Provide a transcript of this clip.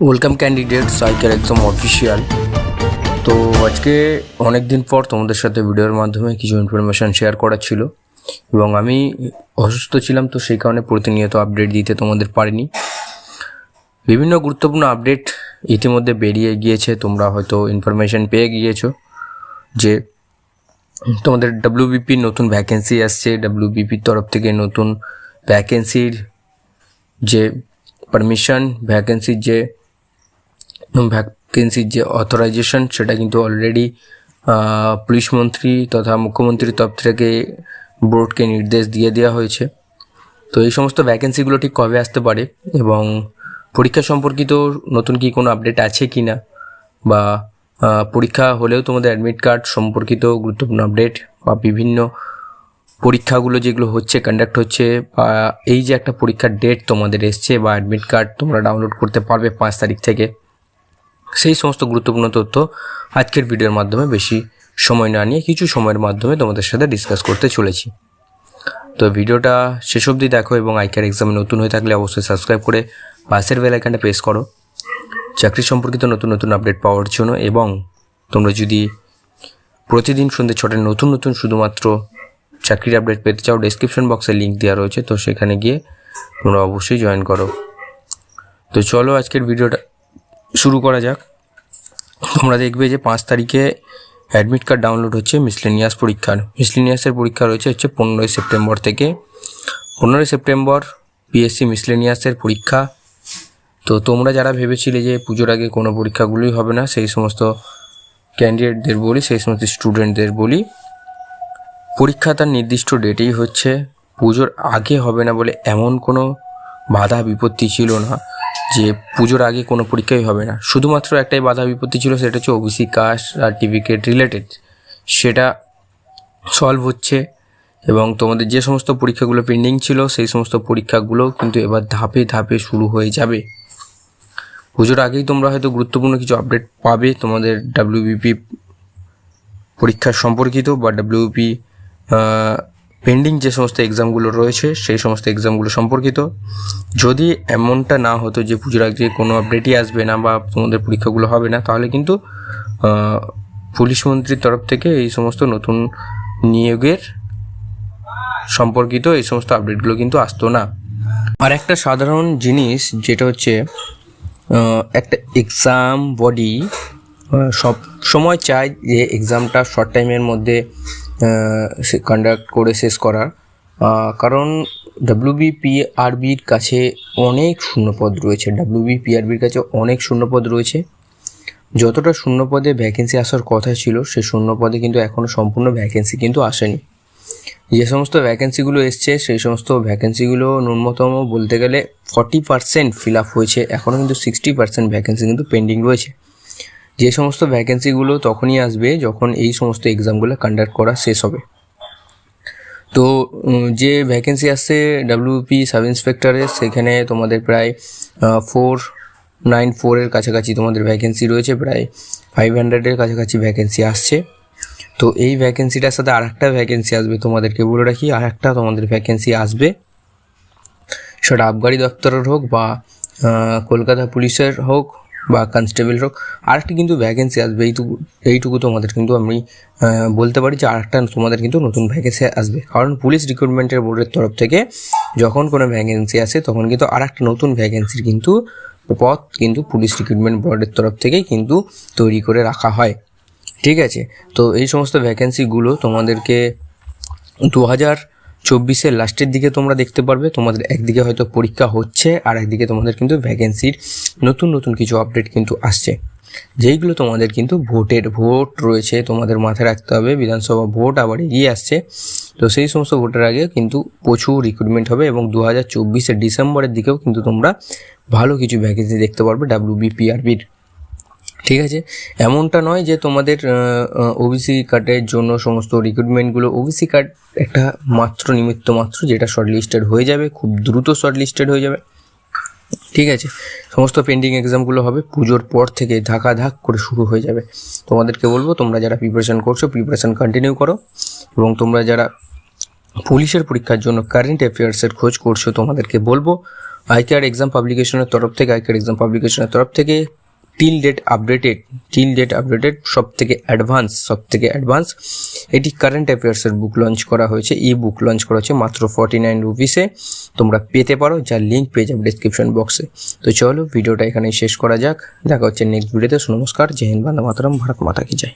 Welcome candidate cycle একদম official তো আজকে অনেক দিন পর তোমাদের সাথে ভিডিওর মাধ্যমে কিছু ইনফরমেশান শেয়ার করার ছিল। এবং আমি অসুস্থ ছিলাম, তো সেই কারণে প্রতিনিয়ত আপডেট দিতে তোমাদের পারিনি। বিভিন্ন গুরুত্বপূর্ণ আপডেট ইতিমধ্যে বেরিয়ে গিয়েছে, তোমরা হয়তো ইনফরমেশান পেয়ে গিয়েছো যে তোমাদের ডাব্লিউবিপি নতুন ভ্যাকেন্সি আসছে ডাব্লিউবিপির তরফ থেকে নতুন ভ্যাকেন্সির যে পারমিশন ভ্যাকেন্সির যে ভ্যাকেন্সির যে অথরাইজেশন সেটা কিন্তু অলরেডি পুলিশ মন্ত্রী তথা মুখ্যমন্ত্রীর তরফ থেকে বোর্ডকে নির্দেশ দিয়ে দেওয়া হয়েছে। তো এই সমস্ত ভ্যাকেন্সিগুলো ঠিক কবে আসতে পারে এবং পরীক্ষা সম্পর্কিত নতুন কি কোনো আপডেট আছে কি না বা পরীক্ষা হলেও তোমাদের অ্যাডমিট কার্ড সম্পর্কিত গুরুত্বপূর্ণ আপডেট বা বিভিন্ন পরীক্ষাগুলো যেগুলো হচ্ছে কন্ডাক্ট হচ্ছে, বা এই যে একটা পরীক্ষার ডেট তোমাদের এসছে বা অ্যাডমিট কার্ড তোমরা ডাউনলোড করতে পারবে পাঁচ তারিখ থেকে। সেই সমস্ত গুরুত্বপূর্ণ তথ্য আজকের ভিডিওর মাধ্যমে বেশি সময় না নিয়ে কিছু সময়ের মাধ্যমে তোমাদের সাথে ডিসকাস করতে চলেছি। তো ভিডিওটা শেষ অবধি দেখো এবং আইকার এক্সামে নতুন হয়ে থাকলে অবশ্যই সাবস্ক্রাইব করে পাশের বেল আইকনটা প্রেস করো। চাকরি সম্পর্কিত নতুন নতুন আপডেট পাওয়ার জন্য এবং তোমরা যদি প্রতিদিন সন্ধ্যে ছটায় নতুন নতুন শুধুমাত্র চাকরির আপডেট পেতে চাও ডেসক্রিপশন বক্সে লিঙ্ক দেওয়া রয়েছে। তো সেখানে গিয়ে তোমরা অবশ্যই জয়েন করো। তো চলো আজকের ভিডিওটা শুরু করা যাক। তোমরা দেখবে যে পাঁচ তারিখে অ্যাডমিট কার্ড ডাউনলোড হচ্ছে মিসলেনিয়াস পরীক্ষার। মিসলেনিয়াসের পরীক্ষা রয়েছে হচ্ছে পনেরোই সেপ্টেম্বর থেকে। পনেরোই সেপ্টেম্বর পিএসসি মিসলেনিয়াসের পরীক্ষা। তো তোমরা যারা ভেবেছিলে যে পুজোর আগে কোনো পরীক্ষাগুলোই হবে না, সেই সমস্ত ক্যান্ডিডেটদের বলি, সেই সমস্ত স্টুডেন্টদের বলি, পরীক্ষা তার নির্দিষ্ট ডেটেই হচ্ছে। পুজোর আগে হবে না বলে এমন কোনো বাধা বিপত্তি ছিল না। যে পুজোর আগে কোনো পরীক্ষাই হবে না। শুধুমাত্র একটাই বাধা বিপত্তি ছিল, সেটা হচ্ছে ওবিসি কাস্ট সার্টিফিকেট রিলেটেড। সেটা সলভ হচ্ছে এবং তোমাদের যে সমস্ত পরীক্ষাগুলো পেন্ডিং ছিল, সেই সমস্ত পরীক্ষাগুলো কিন্তু এবার ধাপে ধাপে শুরু হয়ে যাবে। পুজোর আগেই তোমরা হয়তো গুরুত্বপূর্ণ কিছু আপডেট পাবে তোমাদের ডাব্লিউবিপি পরীক্ষা সম্পর্কিত বা ডাব্লিউপি পেন্ডিং যে সমস্ত এক্সামগুলো রয়েছে, সেই সমস্ত এক্সামগুলো সম্পর্কিত। যদি এমনটা না হতো যে পুজোর আগে কোনো আপডেটই আসবে না বা তোমাদের পরীক্ষাগুলো হবে না, তাহলে কিন্তু পুলিশ মন্ত্রীর তরফ থেকে এই সমস্ত নতুন নিয়োগের সম্পর্কিত এই সমস্ত আপডেটগুলো কিন্তু আসতো না। আর একটা সাধারণ জিনিস যেটা হচ্ছে একটা এক্সাম বডি সব সময় চায় যে এক্সামটা শর্ট টাইমের মধ্যে কন্ডাক্ট করে শেষ করার। কারণ ডাব্লিউবিপিআরবির কাছে অনেক শূন্যপদ রয়েছে। ডাব্লিউবিপিআরবির কাছে অনেক শূন্যপদ রয়েছে। যতটা শূন্যপদে ভ্যাকেন্সি আসার কথা ছিল, সে শূন্যপদে কিন্তু এখনও সম্পূর্ণ ভ্যাকেন্সি কিন্তু আসেনি। যে সমস্ত ভ্যাকেন্সিগুলো এসছে, সেই সমস্ত ভ্যাকেন্সিগুলো ন্যূনতম বলতে গেলে ফর্টি পার্সেন্ট ফিল আপ হয়েছে। এখনও কিন্তু সিক্সটি পার্সেন্ট ভ্যাকেন্সি কিন্তু পেন্ডিং রয়েছে। যে সমস্ত ভ্যাকেন্সিগুলো তখনই আসবে যখন এই সমস্ত এক্সামগুলো কন্ডাক্ট করা শেষ হবে। তো যে ভ্যাকেন্সি আসছে ডাব্লিউপি সাব ইন্সপেক্টরের সেখানে তোমাদের প্রায় ফোর নাইন ফোরের কাছাকাছি তোমাদের ভ্যাকেন্সি রয়েছে, প্রায় ফাইভ হান্ড্রেডের কাছাকাছি ভ্যাকেন্সি আসছে। তো এই ভ্যাকেন্সিটার সাথে আর একটা ভ্যাকেন্সি আসবে, তোমাদেরকে বলে রাখি আর একটা তোমাদের ভ্যাকেন্সি আসবে। সেটা আবগারি দপ্তরের হোক বা কলকাতা পুলিশের হোক বা কনস্টেবল হোক, আরেকটি কিন্তু ভ্যাকেন্সি আসবে, এইটুকু এইটুকু তোমাদের কিন্তু আমি বলতে পারি যে আরেকটা তোমাদের কিন্তু নতুন ভ্যাকেন্সি আসবে। কারণ পুলিশ রিক্রুটমেন্টের বোর্ডের তরফ থেকে যখন কোনো ভ্যাকেন্সি আসে, তখন কিন্তু আরেকটা নতুন ভ্যাকেন্সির কিন্তু পথ কিন্তু পুলিশ রিক্রুটমেন্ট বোর্ডের তরফ থেকেই কিন্তু তৈরি করে রাখা হয়। ঠিক আছে? তো এই সমস্ত ভ্যাকেন্সিগুলো তোমাদেরকে দু হাজার চব্বিশের লাস্টের দিকে তোমরা দেখতে পারবে, তোমাদের একদিকে হয়তো পরীক্ষা হচ্ছে আর একদিকে তোমাদের কিন্তু ভ্যাকেন্সির নতুন নতুন কিছু আপডেট কিন্তু আসছে। যেইগুলো তোমাদের কিন্তু ভোটের ভোট রয়েছে, তোমাদের মাথায় রাখতে হবে, বিধানসভা ভোট আবার এগিয়ে আসছে। তো সেই সমস্ত ভোটের আগে কিন্তু প্রচুর রিক্রুটমেন্ট হবে এবং দু হাজার চব্বিশের ডিসেম্বরের দিকেও কিন্তু তোমরা ভালো কিছু ভ্যাকেন্সি দেখতে পারবে ডাব্লিউবিপিআরবির ঠিক আছে? এমনটা নয় যে তোমাদের ওবিসি কার্ডের জন্য সমস্ত রিক্রুটমেন্টগুলো ওবিসি কার্ড একটা মাত্র নিমিত্ত মাত্র যেটা শর্ট লিস্টেড হয়ে যাবে, খুব দ্রুত শর্ট লিস্টেড হয়ে যাবে। ঠিক আছে? সমস্ত পেন্ডিং এক্সামগুলো হবে, পুজোর পর থেকে ধাক্কা ধাক করে শুরু হয়ে যাবে। তোমাদেরকে বলব, তোমরা যারা প্রিপারেশান করছ প্রিপারেশান কন্টিনিউ করো। এবং তোমরা যারা পুলিশের পরীক্ষার জন্য কারেন্ট অ্যাফেয়ার্সের খোঁজ করছ, তোমাদেরকে বলব আইকার এক্সাম পাবলিকেশনের তরফ থেকে আইকার এক্সাম পাবলিকেশনের তরফ থেকে till date updated till date updated সব থেকে অ্যাডভান্স সব থেকে অ্যাডভান্স এটি কারেন্ট অ্যাফেয়ার্সের বুক লঞ্চ করা হয়েছে ই বুক লঞ্চ করা হয়েছে মাত্র ফর্টি নাইন রুপিসে তোমরা পেতে পারো, যার লিঙ্ক পেয়ে যাবে ডিসক্রিপশন বক্সে তো চলো ভিডিওটা এখানেই শেষ করা যাক। দেখা হচ্ছে নেক্সট ভিডিওতে নমস্কার, জয় হিন্দ, বান্দা মাতরম, ভারত মাতা কি যায়